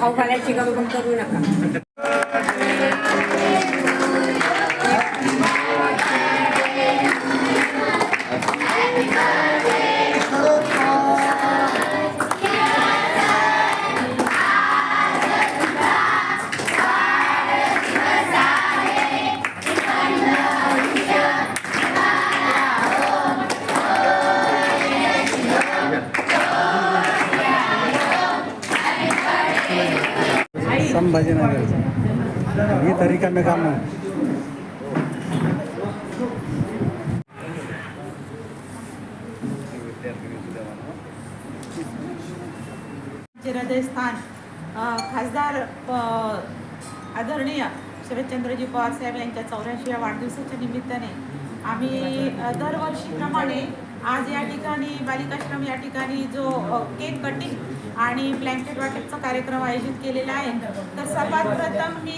खाऊ घालायची गमगम करू नका संभाजीनगर ये तरीका में काम है हृदयस्थान खासदार आदरणीय शरदचंद्रजी पवार साहेब यांच्या चौऱ्याऐंशीव्या वाढदिवसाच्या निमित्ताने आम्ही दरवर्षीप्रमाणे आज या ठिकाणी बालिकाश्रम या ठिकाणी जो केक कटिंग आणि ब्लँकेट वाटपचा कार्यक्रम आयोजित केलेला आहे. तर सर्वात प्रथम मी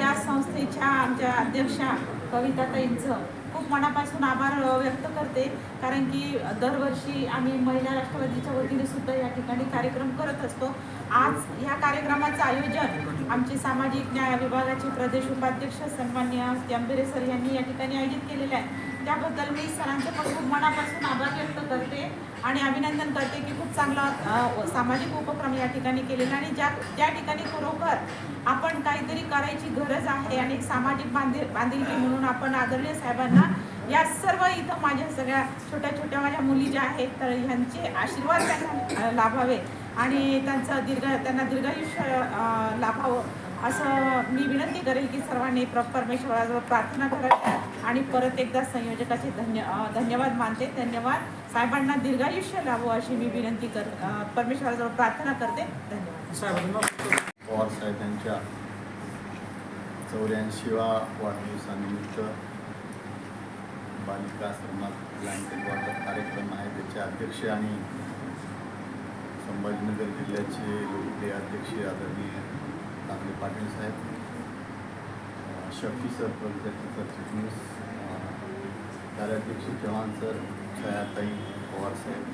या संस्थेच्या आमच्या अध्यक्षा कविताताईंचं खूप मनापासून आभार व्यक्त करते. कारण की दरवर्षी आम्ही महिला राष्ट्रवादीच्या वतीने सुद्धा या ठिकाणी कार्यक्रम करत असतो. आज या कार्यक्रमाचं आयोजन आमचे सामाजिक न्याय विभागाचे प्रदेश उपाध्यक्ष सन्मान्य त्र्यंबेरे सर यांनी या ठिकाणी आयोजित केलेलं आहे. त्याबद्दल मी सरांचे पण खूप मनापासून आभार व्यक्त करते आणि अभिनंदन करते की खूप चांगला सामाजिक उपक्रम या ठिकाणी केलेला आणि ज्या त्या ठिकाणी खरोखर आपण काहीतरी करायची गरज आहे आणि एक सामाजिक बांधील बांधिलकी म्हणून आपण आदरणीय साहेबांना या सर्व इथं माझ्या सगळ्या छोट्या छोट्या माझ्या मुली ज्या आहेत तर ह्यांचे आशीर्वाद त्यांना लाभावे आणि त्यांचं दीर्घ त्यांना दीर्घायुष्य लाभावं. असं मी विनंती करेल की सर्वांनी प्र परमेश्वराजवळ प्रार्थना करावी आणि परत एकदा संयोजकाचे धन्य धन्यवाद मानते. धन्यवाद. साहेबांना दीर्घायुष्य लाभो अशी मी विनंती कर परमेश्वराजवळ प्रार्थना करते. धन्यवाद. पवार साहेब यांच्या चौऱ्याऐंशीवा वाढदिवसानिमित्त बालिका आश्रमात ब्लँकेट वॉटर कार्यक्रम आहे. त्याचे अध्यक्ष आणि संभाजीनगर जिल्ह्याचे लोकप्रिय अध्यक्ष आदरणीय तांबे पाटील साहेब शफी सर प्रगतीचे सरचिटणीस कार्याध्यक्ष चव्हाण सर छायाताई पवार साहेब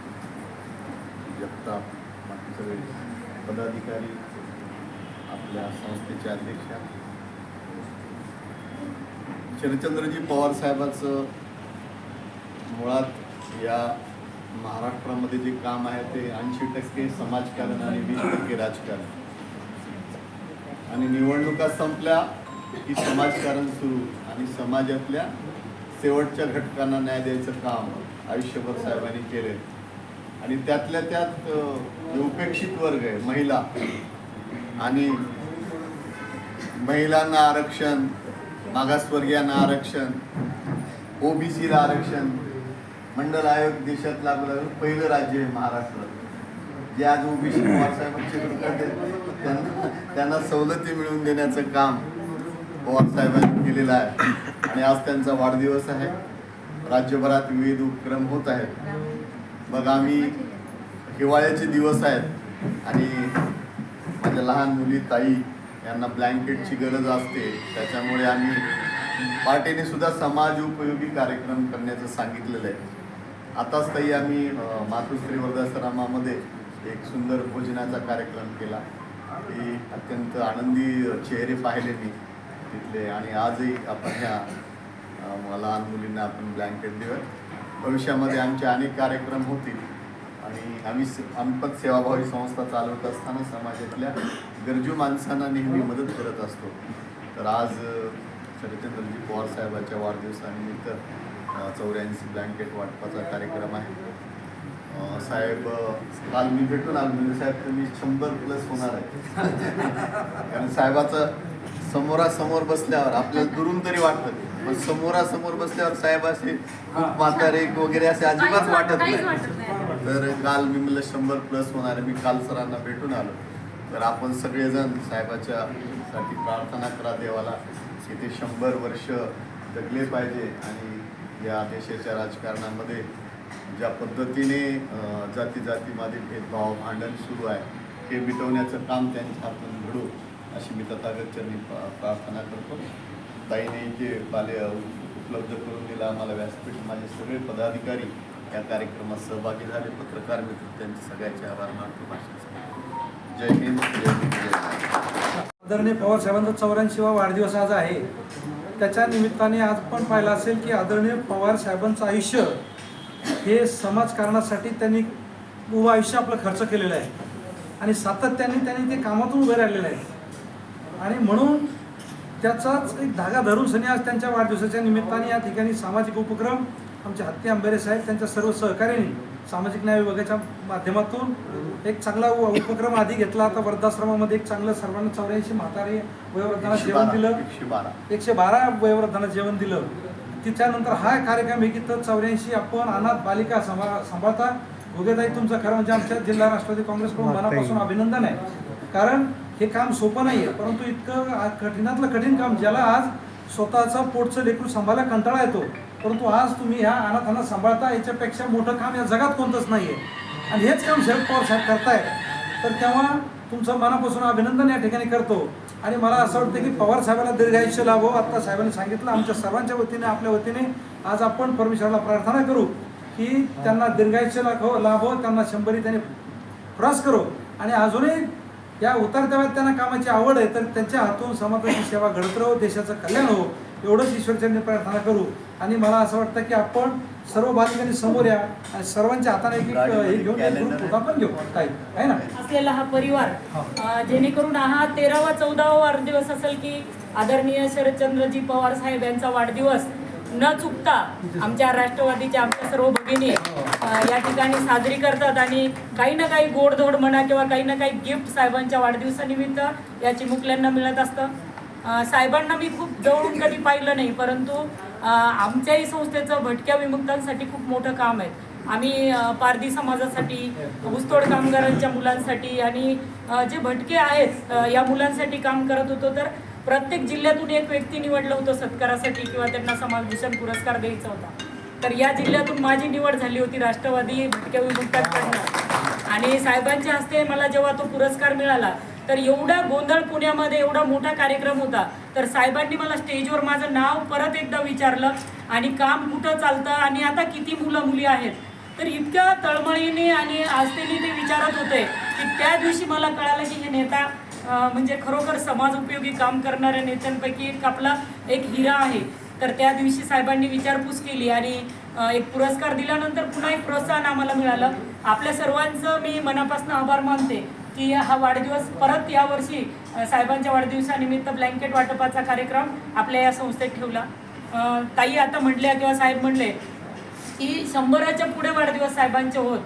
जगताप बाकी सगळे पदाधिकारी आपल्या संस्थेचे अध्यक्ष शरदचंद्रजी पवार साहेबाचं मुळात या महाराष्ट्रामध्ये जे काम आहे ते ऐंशी टक्के समाजकारण आणि वीस टक्के राजकारण आणि निवडणुका संपल्या की समाजकारण सुरू आणि समाजातल्या शेवटच्या घटकांना न्याय द्यायचं काम आयुष्यभर साहेबांनी केले आणि त्यातल्या त्यात जे उपेक्षित वर्ग आहे महिला आणि महिलांना आरक्षण मागासवर्गीयांना आरक्षण ओबीसीला आरक्षण मंडल आयोग देशात लागलं पहिलं राज्य आहे महाराष्ट्र. जे आज ओबीसी पवारसाहेबांचे करते त्यांना त्यांना सवलती मिळवून देण्याचं काम पवारसाहेबांनी केलेलं आहे. आणि आज त्यांचा वाढदिवस आहे. राज्यभरात विविध उपक्रम होत आहेत. मग आम्ही हिवाळ्याचे दिवस आहेत. आणि माझ्या लहान मुली ताई यांना ब्लँकेटची गरज असते. त्याच्यामुळे आम्ही पार्टीने सुद्धा समाज उपयोगी कार्यक्रम करण्याचं सांगितलेलं आहे. आताच ताई आम्ही मातोश्री मातुश्री वृद्धाश्रमामध्ये एक सुंदर भोजनाचा कार्यक्रम केला. ती अत्यंत आनंदी चेहरे पाहिले मी तिथले आणि आजही आपण ह्या लहान मुलींना आपण ब्लँकेट देऊया भविष्यामध्ये आमचे अनेक कार्यक्रम होतील आणि आम्ही स- आम्ही पण सेवाभावी संस्था चालवत असताना समाजातल्या गरजू माणसांना नेहमी मदत करत असतो. तर आज शरदचंद्रजी पवार साहेबाच्या वाढदिवसानिमित्त चौऱ्याऐंशी ब्लँकेट वाटपाचा कार्यक्रम आहे. साहेब काल मी भेटून आलो. म्हणजे साहेब तुम्ही शंभर प्लस होणार आहे. कारण साहेबाचं समोरासमोर बसल्यावर आपल्याला दुरून तरी वाटतं. पण समोरासमोर बसल्यावर साहेब असे खूप म्हातारे वगैरे असे अजिबात वाटत नाही. तर काल मी म्हणलं शंभर प्लस होणार आहे. मी काल सरांना भेटून आलो. तर आपण सगळेजण साहेबाच्या साठी प्रार्थना करा देवाला की ते शंभर वर्ष जगले पाहिजे आणि या देशाच्या राजकारणामध्ये ज्या पद्धतीने जाती जातीमध्ये भेदभाव भांडण सुरू आहे हे मिटवण्याचं काम त्यांच्या हातून घडू अशी मी तथागतचरणी प्रा- प्रार्थना करतो. ताईने जे बाले उपलब्ध करून दिला आम्हाला व्यासपीठ माझे सगळे पदाधिकारी या कार्यक्रमात सहभागी झाले. पत्रकार मित्र त्यांचे सगळ्यांचे आभार मानतो भाषण जय हिंद जय हिंद जय आदरणीय पवार साहेबांचा चौऱ्याऐंशीवा वाढदिवस आज आहे. त्याच्या निमित्ताने आज पण पाहिलं असेल की आदरणीय पवार साहेबांचं आयुष्य हे समाजकारणासाठी त्यांनी उभं आयुष्य आपलं खर्च केलेलं आहे. आणि सातत्याने त्यांनी ते कामातून उभे राहिलेलं आहे आणि म्हणून त्याचाच एक धागा धरून सनी आज त्यांच्या वाढदिवसाच्या निमित्ताने या ठिकाणी सामाजिक उपक्रम आमचे हत्ती आंबेरे साहेब त्यांच्या सर्व सहकार्याने सामाजिक न्याय विभागाच्या माध्यमातून एक चांगला उपक्रम आधी घेतला आता वृद्धाश्रमामध्ये एक चांगलं सर्वांना चौऱ्याऐंशी म्हातारे वयोवृद्धांना जेवण दिलं. एकशे बारा वयोवृद्धांना जेवण दिलं. तिच्यानंतर हा कार्यक्रम आहे की तर चौऱ्याऐंशी आपण अनाथ बालिका सांभाळ सांभाळता. उद्याताई तुमचं खरं म्हणजे आमच्या जिल्हा राष्ट्रवादी काँग्रेसकडून मनापासून अभिनंदन आहे. कारण हे काम सोपं नाही आहे परंतु इतकं कठीणातलं कठीण काम ज्याला आज स्वतःचं पोटचं लेकरू सांभाळायला कंटाळा येतो परंतु आज तुम्ही ह्या अनाथांना सांभाळता याच्यापेक्षा मोठं काम या जगात कोणतंच नाही आहे आणि हेच काम शरद पवार साहेब करताय तर तेव्हा तुमचं मनापासून अभिनंदन या ठिकाणी करतो. आणि मला असं वाटतं की पवार साहेबांना दीर्घायुष्य लाभो. आत्ता साहेबांनी सांगितलं आमच्या सर्वांच्या वतीने आपल्या वतीने आज आपण परमेश्वराला प्रार्थना करू की त्यांना दीर्घायुष्य लाभो लाभो त्यांना शंभरी त्याने क्रॉस करो. आणि अजूनही या उतरत्या त्यांना कामाची आवड आहे तर त्यांच्या हातून समाजाची सेवा घडत राहो देशाचं कल्याण हो. एवढंच ईश्वरचरणी प्रार्थना करू. आणि मला असं वाटतं की आपण सर्व बालिकांनी समोर या आणि सर्वांच्या हाताने एक एक हे घेऊन एक group घेऊ. काही आहे ना? असलेला हा परिवार अ, जेणेकरून हा तेरावा चौदावा वाढदिवस असेल की आदरणीय शरदचंद्रजी पवार साहेब यांचा वाढदिवस न चुकता आमच्या राष्ट्रवादीच्या आमच्या सर्व भगिनी अ, या ठिकाणी साजरी करतात आणि काही ना काही गोडधोड म्हणा किंवा काही ना काही गिफ्ट साहेबांच्या वाढदिवसानिमित्त या चिमुकल्यांना मिळत असतं. साहेबांना मी खूप जवळून कधी पाहिलं नाही परंतु आमच्याही संस्थेचं भटक्या विमुक्तांसाठी खूप मोठं काम आहे. आम्ही पारधी समाजासाठी ऊसतोड कामगारांच्या मुलांसाठी आणि जे भटके आहेत या मुलांसाठी काम करत होतो तर प्रत्येक जिल्ह्यातून एक व्यक्ती निवडलं होतं सत्कारासाठी किंवा त्यांना समाजभूषण पुरस्कार द्यायचा होता. तर या जिल्ह्यातून माझी निवड झाली होती राष्ट्रवादी भटक्या विमुक्तांकडनं. आणि साहेबांच्या हस्ते मला जेव्हा तो पुरस्कार मिळाला तर एवढा गोंधळ पुण्यामध्ये एवढा मोठा कार्यक्रम होता. तर साहेबांनी मला स्टेजवर माझं नाव परत एकदा विचारलं आणि काम कुठं चालतं आणि आता किती मुलं मुली आहेत. तर इतक्या तळमळीने आणि आस्थेने ते विचारत होते की त्या दिवशी मला कळालं की हे नेता म्हणजे खरोखर समाज उपयोगी काम करणाऱ्या नेत्यांपैकी एक आपला एक हिरा आहे. तर त्या दिवशी साहेबांनी विचारपूस केली आणि एक पुरस्कार दिल्यानंतर पुन्हा एक प्रोत्साहन आम्हाला मिळालं. आपल्या सर्वांचं मी मनापासून आभार मानते. की हा वाढदिवस परत यावर्षी साहेबांच्या वाढदिवसानिमित्त ब्लँकेट वाटपाचा कार्यक्रम आपल्या या संस्थेत ठेवला. ताई आता म्हटल्या किंवा साहेब म्हणले की शंभराच्या पुढे वाढदिवस साहेबांचे होत.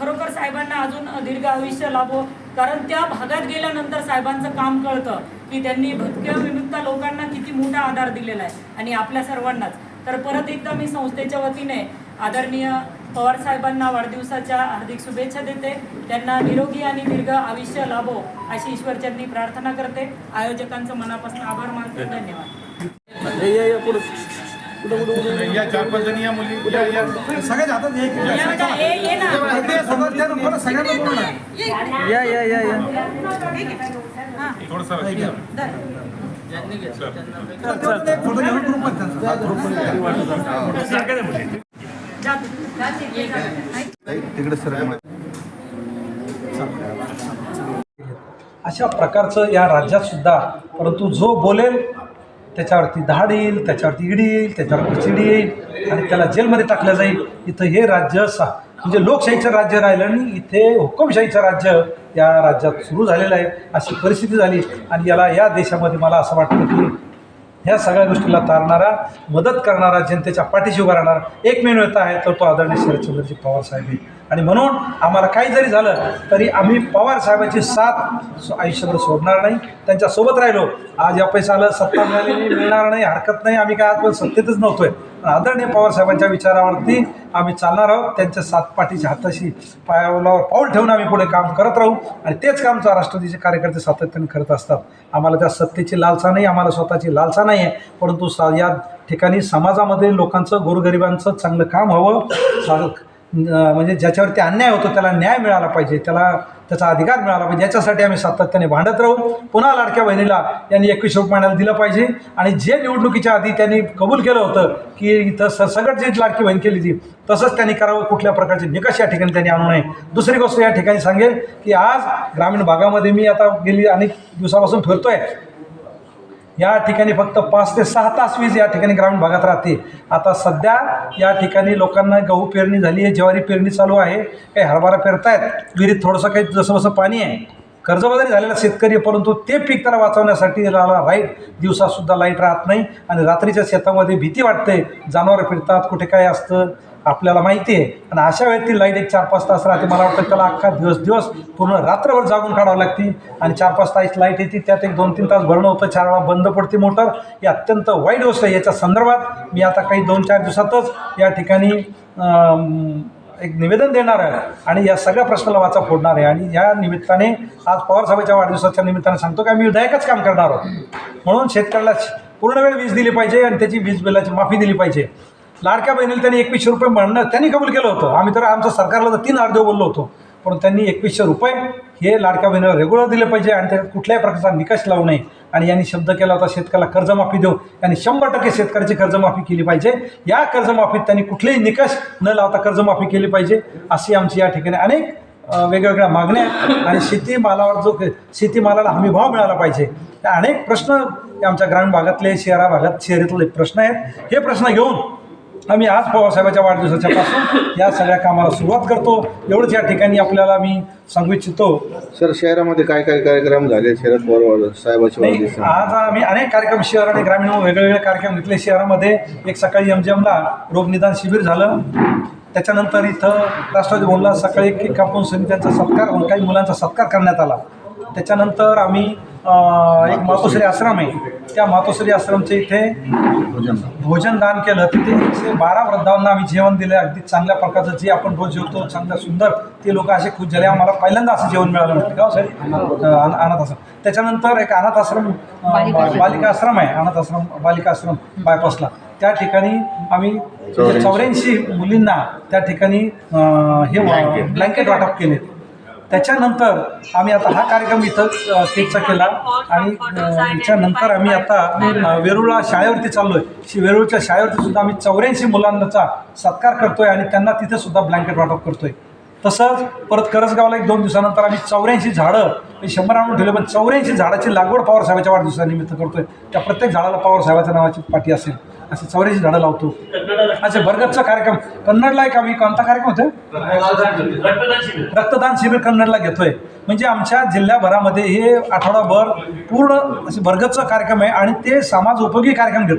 खरोखर साहेबांना अजून दीर्घ आयुष्य लाभो कारण त्या भागात गेल्यानंतर साहेबांचं काम कळतं की त्यांनी भटक्या विमुक्त लोकांना किती मोठा आधार दिलेला आहे आणि आपल्या सर्वांनाच. तर परत एकदा मी संस्थेच्या वतीने आदरणीय पवार साहेबांना वाढदिवसाच्या हार्दिक शुभेच्छा देते. त्यांना निरोगी आणि दीर्घ आयुष्य लाभो अशी ईश्वरचरणी प्रार्थना करते. आयोजकांचं मनापासून आभार मानते. धन्यवाद. या चार पाच जणी या मुली हातात सगळ्यांना या या या या. थोडंसं फोटो घेऊन त्यांचा. तिकडे अशा प्रकारचं या राज्यात सुद्धा परंतु जो बोलेल त्याच्यावरती धाड येईल त्याच्यावरती ईडी येईल त्याच्यावर चिडी येईल आणि त्याला जेलमध्ये टाकलं जाईल. इथं हे राज्य सा म्हणजे लोकशाहीचं राज्य राहिलं आणि इथे हुकुमशाहीचं राज्य या राज्यात सुरू झालेलं आहे. अशी परिस्थिती झाली आणि याला या देशामध्ये मला असं वाटतं की ह्या सगळ्या गोष्टीला तारणारा मदत करणारा जनतेच्या पाठीशी उभा राहणारा एकमेव नेता आहे तर तो आदरणीय शरदचंद्रजी पवार साहेब. आहे आणि म्हणून आम्हाला काही जरी झालं तरी आम्ही पवार साहेबांची साथ आयुष्यभर सोडणार नाही. त्यांच्यासोबत राहिलो. आज या पैसा आलं सत्ता मिळाली मिळणार नाही हरकत नाही. आम्ही काय आजपर्यंत सत्तेतच नव्हतोय. आदरणीय पवार साहेबांच्या विचारावरती आम्ही चालणार आहोत. त्यांच्या सातपाठीच्या हाताशी पायावलावर पाऊल ठेवून आम्ही पुढे काम करत राहू. आणि तेच काम चा राष्ट्रवादीचे कार्यकर्ते सातत्याने करत असतात. आम्हाला त्या सत्तेची लालसा नाही आम्हाला स्वतःची लालसा नाही आहे. परंतु सा या ठिकाणी समाजामध्ये लोकांचं गोरगरिबांचं चांगलं काम हवं. म्हणजे ज्याच्यावरती अन्याय होतो त्याला न्याय मिळाला पाहिजे. त्याला त्याचा अधिकार मिळाला. पाहिजे याच्यासाठी आम्ही सातत्याने भांडत राहू. पुन्हा लाडक्या बहिणीला यांनी एकवीस रुपये महिन्याला दिलं पाहिजे. आणि जे निवडणुकीच्या आधी त्यांनी कबूल केलं होतं की इथं सगळं जी लाडकी बहीण केली ती तसंच त्यांनी करावं. कुठल्या प्रकारचे निकष या ठिकाणी त्यांनी आणू नये. दुसरी गोष्ट या ठिकाणी सांगेल की आज ग्रामीण भागामध्ये मी आता गेली अनेक दिवसापासून फिरतोय. या ठिकाणी फक्त पाच ते सहा तास वीज या ठिकाणी ग्रामीण भागात राहते. आता सध्या या ठिकाणी लोकांना गहू पेरणी झाली आहे ज्वारी पेरणी चालू आहे. काही हरभरा पेरतायत विहिरीत थोडंसं काही जसं जसं पाणी आहे. कर्जबाजारी झालेला शेतकरी आहे परंतु ते पीक त्याला वाचवण्यासाठी त्याला लाइट दिवसासुद्धा लाइट राहत नाही आणि रात्रीच्या शेतामध्ये भीती वाटते. जनावरं फिरतात कुठे काय असतं आपल्याला माहिती आहे. आणि अशा वेळेत ती लाइट एक चार पाच तास राहते. मला वाटतं त्याला अख्खा दिवस दिवस पूर्ण रात्रभर जागून काढावं लागते. आणि चार पाच तास लाइट येते त्यात एक दोन तीन तास भरणं होतं. चार वेळा बंद पडते मोटर. ही अत्यंत वाईट गोष्ट आहे. याच्या संदर्भात मी आता काही दोन चार दिवसातच या ठिकाणी एक निवेदन देणार आहे. आणि या सगळ्या प्रश्नाला वाचा फोडणार आहे. आणि या निमित्ताने आज पवारसाहेबाच्या वाढदिवसाच्या निमित्ताने सांगतो की आम्ही विधायकच काम करणार आहोत. म्हणून शेतकऱ्याला पूर्ण वेळ वीज दिली पाहिजे आणि त्याची वीज बिलाची माफी दिली पाहिजे. लाडक्या बहिणीला त्यांनी एकवीसशे रुपये म्हणणं त्यांनी कबूल केलं होतं. आम्ही तर आमच्या सरकारला तर तीन अर्धे बोललो होतो. पण त्यांनी एकवीसशे रुपये हे लाडक्या बहिणीला रेग्युलर दिले पाहिजे आणि त्यात कुठल्याही प्रकारचा निकष लावू नये. आणि यांनी शब्द केला होता शेतकऱ्याला कर्जमाफी देऊ. यांनी शंभर टक्के शेतकऱ्याची कर्जमाफी केली पाहिजे. या कर्जमाफीत त्यांनी कुठलेही निकष न लावता कर्जमाफी केली पाहिजे अशी आमची या ठिकाणी अनेक वेगवेगळ्या मागण्या आणि शेतीमालावर जो शेतीमालाला हमी भाव मिळाला पाहिजे. अनेक प्रश्न आमच्या ग्रामीण भागातले शहरा भागात शहरातले प्रश्न आहेत. हे प्रश्न घेऊन आम्ही आज पवारसाहेबाच्या वाढदिवसाच्या पासून या सगळ्या कामाला सुरुवात करतो. एवढंच या ठिकाणी आपल्याला मी सांगू इच्छितो. सर शहरामध्ये काय काय कार्यक्रम झाले? शरद पवार साहेबाचे नाही, वाढदिवस. आज आम्ही अनेक कार्यक्रम शहर आणि ग्रामीण वेगवेगळे कार्यक्रम घेतले. शहरामध्ये एक सकाळी एमजीएमला रोगनिदान शिबिर झालं. त्याच्यानंतर इथं राष्ट्रवादी भवनला सकाळी एक केक कापून समित्यांचा सत्कार काही मुलांचा सत्कार करण्यात आला. त्याच्यानंतर आम्ही एक मातोश्री आश्रम आहे. त्या मातोश्री आश्रमच्या इथे भोजन दान केलं. तिथे एकशे बारा वृद्धांना आम्ही जेवण दिलं अगदी चांगल्या प्रकारचं जे आपण रोज जेवतो चांगलं सुंदर ते लोक असे खुश झाले. आम्हाला पहिल्यांदा असं जेवण मिळालं नव्हतं का हो अं, अनाथ आश्रम. त्याच्यानंतर एक अनाथ आश्रम बालिका आश्रम. आहे. अनाथ आश्रम बालिका आश्रम बायपासला. त्या ठिकाणी आम्ही चौऱ्याऐंशी. मुलींना त्या ठिकाणी हे ब्लँकेट वाटप केले त्याच्यानंतर आम्ही आता हा कार्यक्रम इथं अ, केला आणि त्याच्यानंतर आम्ही आता अ, शाळेवरती चाललो आहे वेरूळच्या शाळेवरती सुद्धा आम्ही चौऱ्याऐंशी मुलांचा सत्कार करतोय आणि त्यांना तिथे सुद्धा ब्लँकेट वाटप करतोय. तसंच परत करसगावला एक दोन दिवसानंतर आम्ही चौऱ्याऐंशी झाडं मी शंभर आणून ठेवले पण चौऱ्याऐंशी झाडाची लागवड पवारसाहेबाच्या वाढदिवसानिमित्त करतोय. त्या प्रत्येक झाडाला पवारसाहेबाच्या नावाची पाठी असेल. असे चौऱ्याची झाडं लावतो. असे भरगतचा कार्यक्रम. कन्नडला एक आम्ही कोणता कार्यक्रम होतो रक्तदान शिबिर कन्नडला घेतोय. म्हणजे आमच्या जिल्ह्याभरामध्ये हे आठवडाभर पूर्ण असे भरगतचा कार्यक्रम आहे आणि ते समाज उपयोगी कार्यक्रम घेतोय.